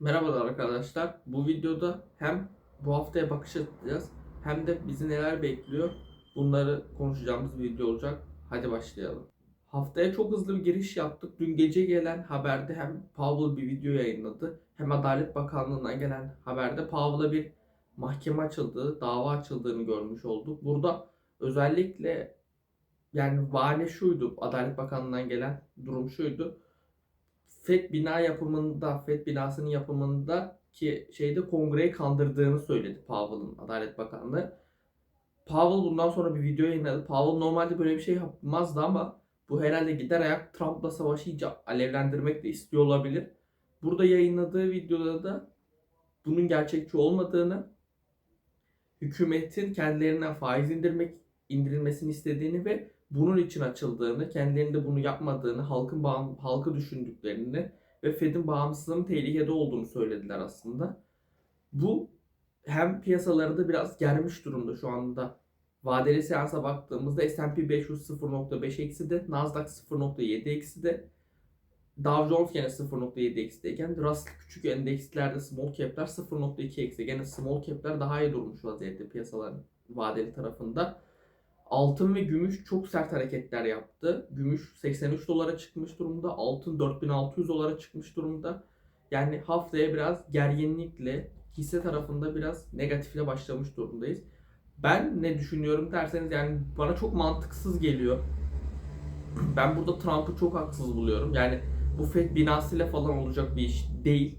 Merhabalar arkadaşlar. Bu videoda hem bu haftaya bakış atacağız hem de bizi neler bekliyor bunları konuşacağımız bir video olacak. Hadi başlayalım. Haftaya çok hızlı bir giriş yaptık. Dün gece gelen haberde hem Powell bir video yayınladı hem Adalet Bakanlığı'ndan gelen haberde Powell'a bir mahkeme açıldığı, dava açıldığını görmüş olduk. Burada özellikle yani vale şuydu, Adalet Bakanlığı'ndan gelen durum şuydu. FED bina yapımında, FED binasının yapımında ki şeyde kongreyi kandırdığını söyledi Powell'ın Adalet Bakanlığı. Powell bundan sonra bir video yayınladı. Powell normalde böyle bir şey yapmazdı ama bu herhalde gider ayak Trump'la savaşı iyice alevlendirmek de istiyor olabilir. Burada yayınladığı videoda da bunun gerçekçi olmadığını, hükümetin kendilerinden faiz indirmek indirilmesini istediğini ve bunun için açıldığını, kendilerinde bunu yapmadığını, halkın bağım, halkı düşündüklerini ve Fed'in bağımsızlığının tehlikede olduğunu söylediler aslında. Bu hem piyasaları da biraz germiş durumda şu anda. Vadeli seansa baktığımızda S&P 500 0.5 eksi de, Nasdaq 0.7 eksi de, Dow Jones gene 0.7 eksideyken Russell küçük endekslerde small cap'ler 0.2 eksi. Gene small cap'ler daha iyi durmuş vaziyette piyasaların vadeli tarafında. Altın ve gümüş çok sert hareketler yaptı. Gümüş 83 dolara çıkmış durumda. Altın 4600 dolara çıkmış durumda. Yani haftaya biraz gerginlikle hisse tarafında biraz negatifle başlamış durumdayız. Ben ne düşünüyorum derseniz yani bana çok mantıksız geliyor. Ben burada Trump'ı çok haksız buluyorum. Yani bu FED binasıyla falan olacak bir iş değil.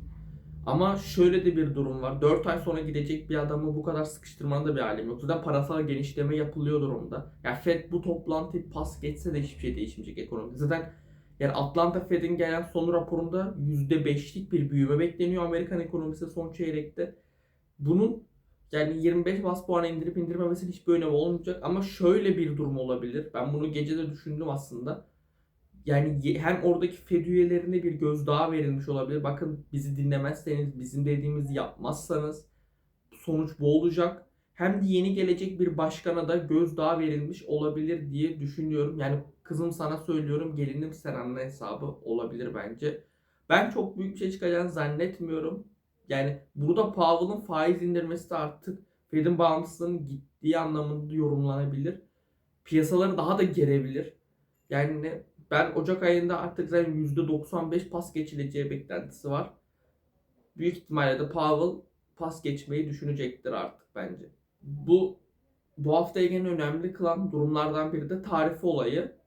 Ama şöyle de bir durum var. 4 ay sonra gidecek bir adamı bu kadar sıkıştırmanın da bir alemi yok. Zaten parasal genişleme yapılıyor durumda. Yani Fed bu toplantıyı pas geçse de hiçbir şey değişmeyecek ekonomide. Zaten yani Atlanta Fed'in gelen son raporunda %5'lik bir büyüme bekleniyor Amerikan ekonomisi son çeyrekte. Bunun yani 25 bas puan indirip indirmemesinin hiçbir önemi olmayacak. Ama şöyle bir durum olabilir. Ben bunu gece de düşündüm aslında yani hem oradaki FED üyelerine bir gözdağı verilmiş olabilir. Bakın bizi dinlemezseniz, bizim dediğimizi yapmazsanız sonuç bu olacak. Hem de yeni gelecek bir başkana da gözdağı verilmiş olabilir diye düşünüyorum. Yani kızım sana söylüyorum gelinim Seren'le hesabı olabilir bence. Ben çok büyük bir şey çıkacağını zannetmiyorum. Yani burada Powell'ın faiz indirmesi de artık Fed'in bağımsızlığının gittiği anlamında yorumlanabilir. Piyasaları daha da gerebilir. Yani ben Ocak ayında artık zaten %95 pas geçileceği beklentisi var. Büyük ihtimalle de Powell pas geçmeyi düşünecektir artık bence. Bu bu hafta gene önemli kılan durumlardan biri de tarife olayı.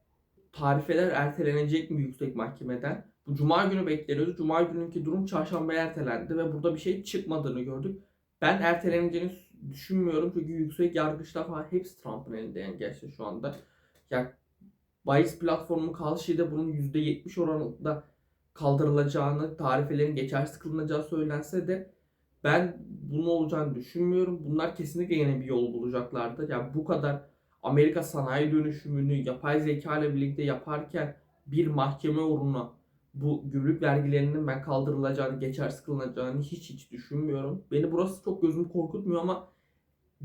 Tarifeler ertelenecek mi yüksek mahkemeden? Bu cuma günü bekleniyordu. Cuma gününkü durum çarşambaya ertelendi ve burada bir şey çıkmadığını gördük. Ben erteleneceğini düşünmüyorum çünkü yüksek yargıçlar falan hepsi Trump'ın elinde yani gerçekten şu anda. Ya bahis platformu Kalşi'de bunun %70 oranında kaldırılacağını, tarifelerin geçersiz kılınacağı söylense de ben bunun olacağını düşünmüyorum. Bunlar kesinlikle yine bir yol bulacaklardır. Yani bu kadar Amerika sanayi dönüşümünü yapay zeka ile birlikte yaparken bir mahkeme uğruna bu gümrük vergilerinin ben kaldırılacağını, geçersiz kılınacağını hiç hiç düşünmüyorum. Beni burası çok gözümü korkutmuyor ama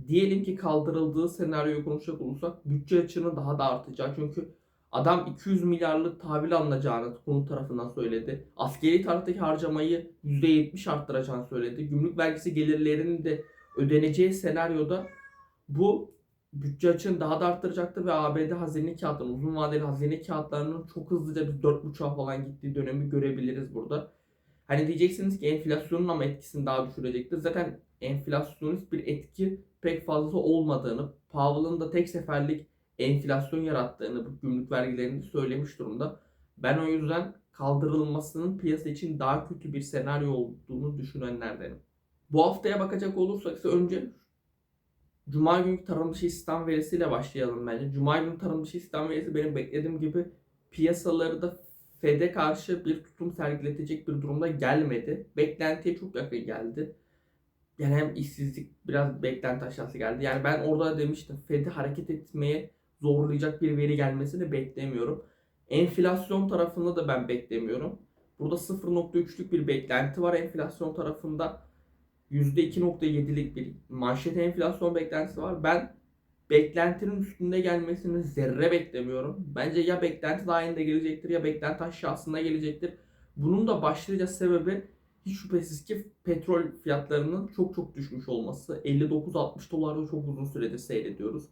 diyelim ki kaldırıldığı senaryoyu konuşacak olursak bütçe açığının daha da artacağı. Çünkü Adam 200 milyarlık tahvil alınacağını konut tarafından söyledi. Askeri taraftaki harcamayı %70 arttıracağını söyledi. Gümrük vergisi gelirlerinin de ödeneceği senaryoda bu bütçe açığını daha da arttıracaktır ve ABD hazine kağıtlarının, uzun vadeli hazine kağıtlarının çok hızlıca bir 4.5'a falan gittiği dönemi görebiliriz burada. Hani diyeceksiniz ki enflasyonun ama etkisini daha düşürecektir. Zaten enflasyonist bir etki pek fazla olmadığını, Powell'ın da tek seferlik enflasyon yarattığını bu gümrük vergilerinde söylemiş durumda. Ben o yüzden kaldırılmasının piyasa için daha kötü bir senaryo olduğunu düşünenlerdenim. Bu haftaya bakacak olursak ise önce Cuma günkü tarım dışı istihdam verisiyle başlayalım bence. Cuma günü tarım dışı istihdam verisi benim beklediğim gibi piyasaları da FED'e karşı bir tutum sergiletecek bir durumda gelmedi. Beklentiye çok yakın geldi. Yani hem işsizlik biraz beklenti aşağısı geldi. Yani ben orada demiştim FED'i hareket etmeye zorlayacak bir veri gelmesini beklemiyorum. Enflasyon tarafında da ben beklemiyorum. Burada 0.3'lük bir beklenti var enflasyon tarafında. %2.7'lik bir manşet enflasyon beklentisi var. Ben beklentinin üstünde gelmesini zerre beklemiyorum. Bence ya beklenti dahilinde gelecektir ya beklenti aşağısında gelecektir. Bunun da başlıca sebebi hiç şüphesiz ki petrol fiyatlarının çok çok düşmüş olması 59-60 dolarda çok uzun süredir seyrediyoruz.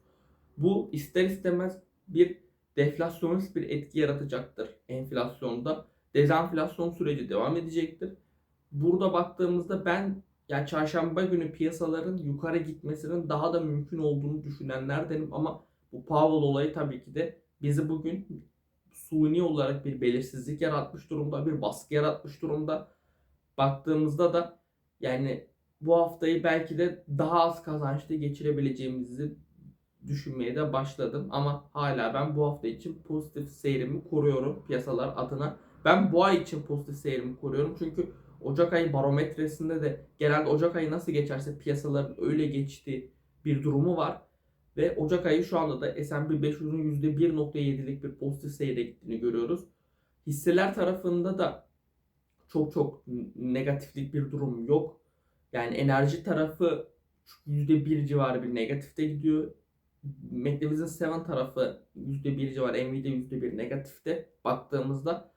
Bu ister istemez bir deflasyonist bir etki yaratacaktır enflasyonda. Dezenflasyon süreci devam edecektir. Burada baktığımızda ben yani çarşamba günü piyasaların yukarı gitmesinin daha da mümkün olduğunu düşünenlerdenim ama bu Powell olayı tabii ki de bizi bugün suni olarak bir belirsizlik yaratmış durumda, bir baskı yaratmış durumda. Baktığımızda da yani bu haftayı belki de daha az kazançlı geçirebileceğimizi düşünmeye de başladım. Ama hala ben bu hafta için pozitif seyrimi koruyorum piyasalar adına. Ben bu ay için pozitif seyrimi koruyorum. Çünkü Ocak ayı barometresinde de genelde Ocak ayı nasıl geçerse piyasaların öyle geçtiği bir durumu var. Ve Ocak ayı şu anda da S&P 500'ün %1.7'lik bir pozitif seyre gittiğini görüyoruz. Hisseler tarafında da çok çok negatiflik bir durum yok. Yani enerji tarafı %1 civarı bir negatifte gidiyor. McDavid'in 7 tarafı %1 civarı, Nvidia %1 negatifte baktığımızda.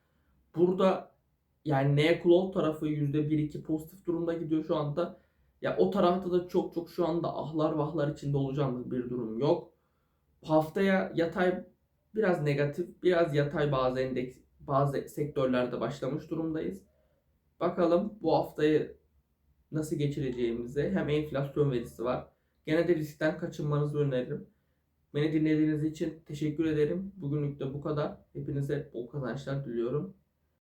Burada yani Neoklol tarafı %1-2 pozitif durumda gidiyor şu anda. Ya o tarafta da çok çok şu anda ahlar vahlar içinde olacağımız bir durum yok. Haftaya yatay biraz negatif, biraz yatay bazı endeks, bazı sektörlerde başlamış durumdayız. Bakalım bu haftayı nasıl geçireceğimize hem enflasyon verisi var. Gene de riskten kaçınmanızı öneririm. Beni dinlediğiniz için teşekkür ederim. Bugünlük de bu kadar. Hepinize bol kazançlar diliyorum.